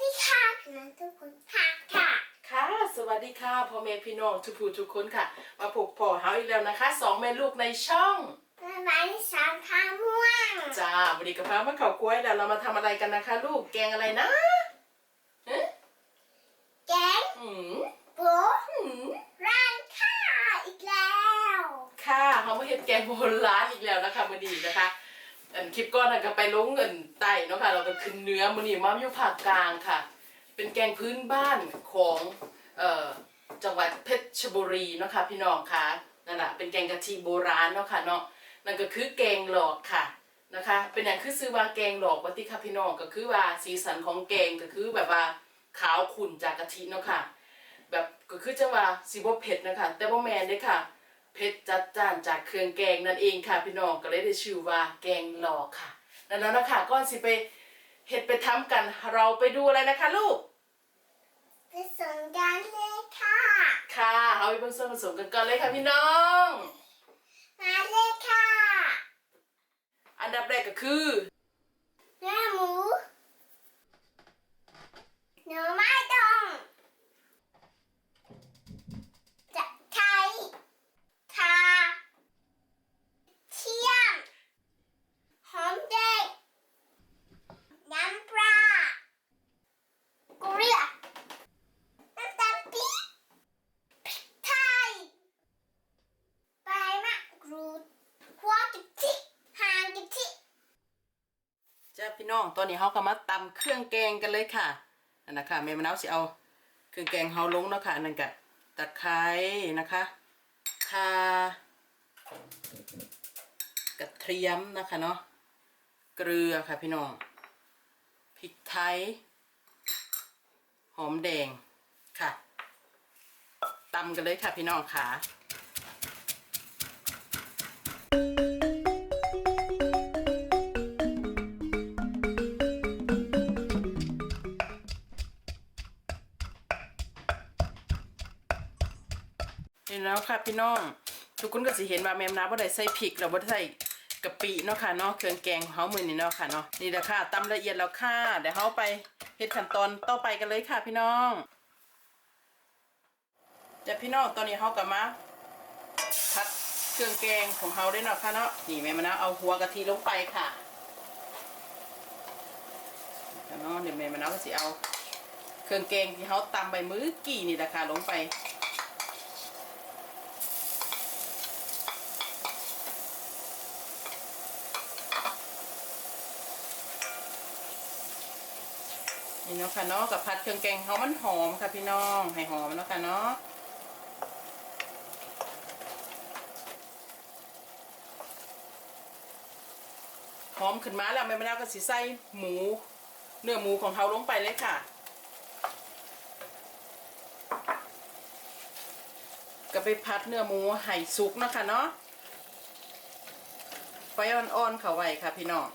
ดีค่ะนะทุกคนค่ะค่ะ ค่ะ สวัสดีค่ะพ่อแม่พี่น้องทุกผู้ทุกคนค่ะ มาพบพ่อเฮาอีกแล้วนะคะสองแม่ลูกในช่องสบายสามทางม่วงจ้าวันนี้กับพามาเข่ากล้วยแล้วเรามาทำอะไรกันนะคะ ลูกแกงอะไรนะเอ๊ะแกงอืมโป๊ะอืมร้านข้าอีกแล้ว ค่ะเขามาเห็ดแกงโบราณอีกแล้วนะคะวันนี้นะคะ อันคลิปก้อนนะก็ไปลงเงินไตเนาะค่ะ เราก็ขึ้นเนื้อมันนี่มาอยู่ภาคกลางค่ะ เป็นแกงพื้นบ้านของเอ่อจังหวัดเพชรบุรีเนาะค่ะพี่น้องค่ะนั่นแหละเป็นแกงกะทิโบราณเนาะค่ะเนาะนั่นก็คือแกงหลอกค่ะนะคะ เป็นอย่างคือซื้อว่าแกงหลอกวัติค่ะพี่น้องก็คือว่าสีสันของแกงก็คือแบบว่าขาวขุ่นจากกะทิเนาะค่ะ แบบก็คือจะว่าสีบเผ็ดนะคะแต่บ่แมนเด้ค่ะ เผ็ดจัดจ้านจากเครื่องแกงนั่นเองค่ะพี่น้องก็เลยได้ชื่อว่าแกงหลอกค่ะนั่นแล้วนะคะก่อนสิไปเฮ็ดไปทำกันเราไปดูอะไรนะคะลูกไปส่งกันเลยค่ะ ค่ะเอาไปเบิ่งส่วนผสมกันก่อนเลยค่ะพี่น้อง มาเลยค่ะ อันดับแรกก็คือ เนื้อหมูหน่อไม้ดองจะไทยคาเทียม หอมแดงน้ำปลาเกลือน้ำตาลปี๊บพริกไทยใบมะกรูดหัวกะทิหางกะทิ จ้าพี่น้องตอนนี้เฮาก็มาตำเครื่องแกงกันเลยค่ะอันนะคะแม่มะนาวสิเอาเครื่องแกงเฮาลงเนาะค่ะอันนั่นก็ตะไคร้นะคะข่ากระเทียมนะคะเนาะเกลือค่ะพี่น้องพริกไทยหอมแดงค่ะตำกันเลยค่ะพี่น้องค่ะ แล้วค่ะพี่น้อง ทุกคนก็สิเห็นว่าแม่มน้ำว่าได้ใส่พริกเราบ่ได้ใส่กะปิเนาะค่ะเนาะเครื่องแกงของเฮามือนี้เนาะค่ะเนาะนี่แหละค่ะตำละเอียดแล้วค่ะเดี๋ยวเฮาไปเฮ็ดขั้นตอนต่อไปกันเลยค่ะพี่น้องจ้ะพี่น้องตอนนี้เฮาก็มาผัดเครื่องแกงของเฮาได้เนาะค่ะเนาะนี่แม่มะนาวเอาหัวกะทิลงไปค่ะค่ะเนาะเดี๋ยวแม่มะนาวก็สิเอา เครื่องแกงที่เฮาตำใบมือกี่นี่แหละค่ะลงไป นี่เนาะค่ะเนาะกับผัดเครื่องแกงเขามันหอมค่ะพี่น้องให้หอมเนาะค่ะเนาะหอมขึ้นมาแล้วแม่มะนาวก็สิใส่หมู เนื้อหมูของเขาลงไปเลยค่ะก็ไปพัดเนื้อหมูให้สุกเนาะค่ะเนาะไฟอ่อนๆเขาไว้ค่ะพี่น้อง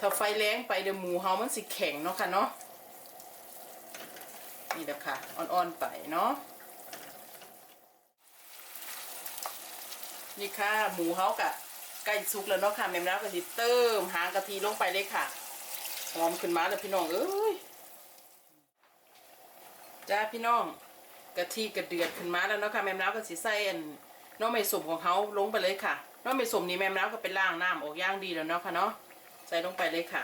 ถ้าไฟแรงไปเดี๋ยวหมูเฮามันสิแข็งเนาะค่ะเนาะนี่แหละค่ะอ่อนๆไปเนาะนี่ค่ะหมูเฮากะใกล้สุกแล้วเนาะค่ะแม่น้ำก็สิเติมหางกะทิลงไปเลยค่ะหอมขึ้นมาแล้วพี่น้องเอ้ยจ้าพี่น้องกะทิกระเดือดขึ้นมาแล้วเนาะค่ะแม่น้ำก็สิใส่อันน้องไม่สมของเขาลงไปเลยค่ะน้องไม่สมนี่แม่น้ำก็ไปล้างน้ำออกย่างดีแล้วเนาะค่ะเนาะ ใส่ลงไปเลยค่ะ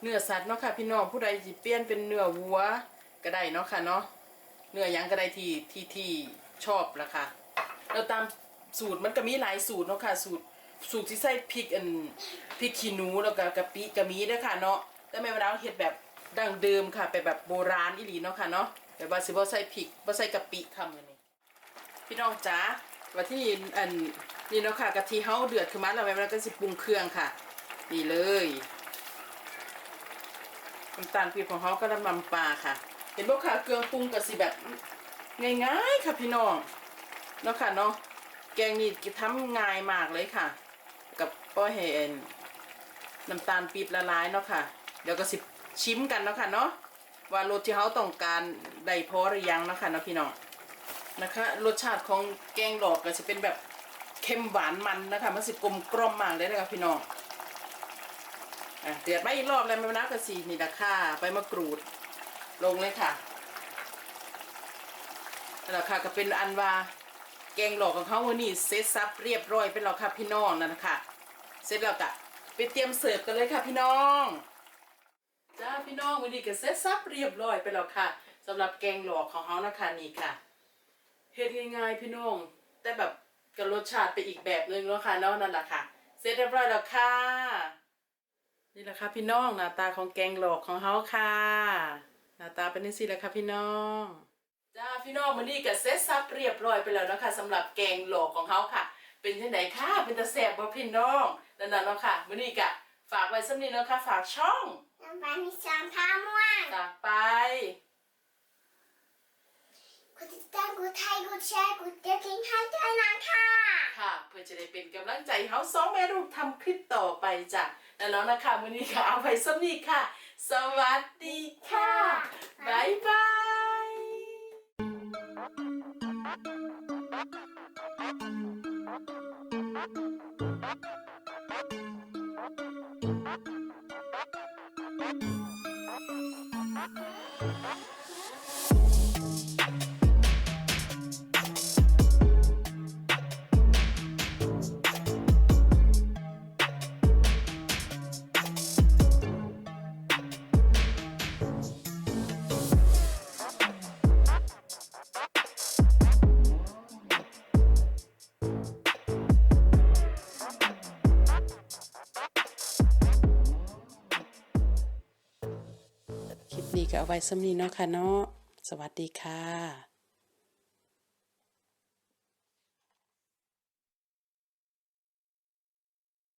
เนื้อสัตว์เนาะค่ะพี่น้องผู้ใดสิเปลี่ยนเป็นเนื้อวัวก็ได้เนาะค่ะเนาะเนื้อยังก็ได้ที่ที่ที่ชอบละค่ะแล้วตามสูตรมันก็มีหลายสูตรเนาะค่ะสูตรสูตรที่ใส่พริกอันพริกขี้หนูแล้วก็กะปิก็มีด้อค่ะเนาะแต่แม่มาดาเฮ็ดแบบดั้งเดิมค่ะไปแบบโบราณอีหลีเนาะค่ะเนาะแบบว่าสิบ่ใส่พริกบ่ใส่กะปิทำกันนี่พี่น้องจ๋าว่าที่อันนี่เนาะค่ะกะทิเฮาเดือดขึ้นมาแล้วแม่มาดาก็สิปรุงเครื่องค่ะ นี่เลยน้ำตาลปี๊บของเขาก็น้ำมันปลาค่ะ เห็นบอกค่ะเครื่องปรุงกับสิแบบง่ายๆค่ะพี่น้องเนาะค่ะเนาะแกงนี่ทำง่ายมากเลยค่ะ กับป้อเห็นน้ำตาลปี๊บละลายเนาะค่ะ เดี๋ยวก็สิชิมกันเนาะค่ะเนาะว่ารสที่เขาต้องการได้พอหรือยังเนาะค่ะเนาะพี่น้องนะคะรสชาติของแกงหลอกก็จะเป็นแบบเค็มหวานมันนะคะมันสิกลมกล่อมมากเลยนะคะพี่น้อง อะเดือดมาอีกรอบแล้วแม่น้ำกระสีนี่ละค่ะใบมะกรูด ลงเลยค่ะแหละค่ะก็เป็นอันว่าแกงหลอกของเขาวันนี้เซตซับเรียบร้อยเป็นแล้วค่ะพี่น้องนั่นนะคะเสร็จแล้วก็ไปเตรียมเสิร์ฟกันเลยค่ะพี่น้องจ้าพี่น้องวันนี้ก็เซตซับเรียบร้อยไปแล้วค่ะสำหรับแกงหลอกของเขานะคะนี่ค่ะเฮ็ดง่ายๆพี่น้องแต่แบบกับรสชาติไปอีกแบบนึงแล้วค่ะเนาะนั่นแหละค่ะ เสร็จเรียบร้อยแล้วค่ะ นี่แหละค่ะพี่น้องหน้าตาของแกงหลอกของเขาค่ะ หน้าตาเป็นนี่สิแหละค่ะพี่น้องจ้าพี่น้องมันนี่ก็เซ็ตซับเรียบร้อยไปแล้วนะคะสำหรับแกงหลอกของเขาค่ะ เป็นที่ไหนค่ะเป็นตาแสบบ่พี่น้องนั่นน่ะเนาะค่ะมันนี่ก็ฝากไว้สักนิดแล้วค่ะฝากช่องน้ำปลามีสามพาม่วงจากไปกดติดตามกดไทยกดแชร์กดกระดิ่งให้ด้วยนะคะค่ะ เพื่อจะได้เป็นกำลังใจให้เขาสองแม่ลูกทำคลิปต่อไปจ้ะ แล้วนะคะวันนี่ก็เอาไว้สักนิดค่ะ สวัสดีค่ะบ๊ายบายคลิ นี้ก็เอาไว้สำนีเนาะค่ะเนาะสวัสดีค่ะ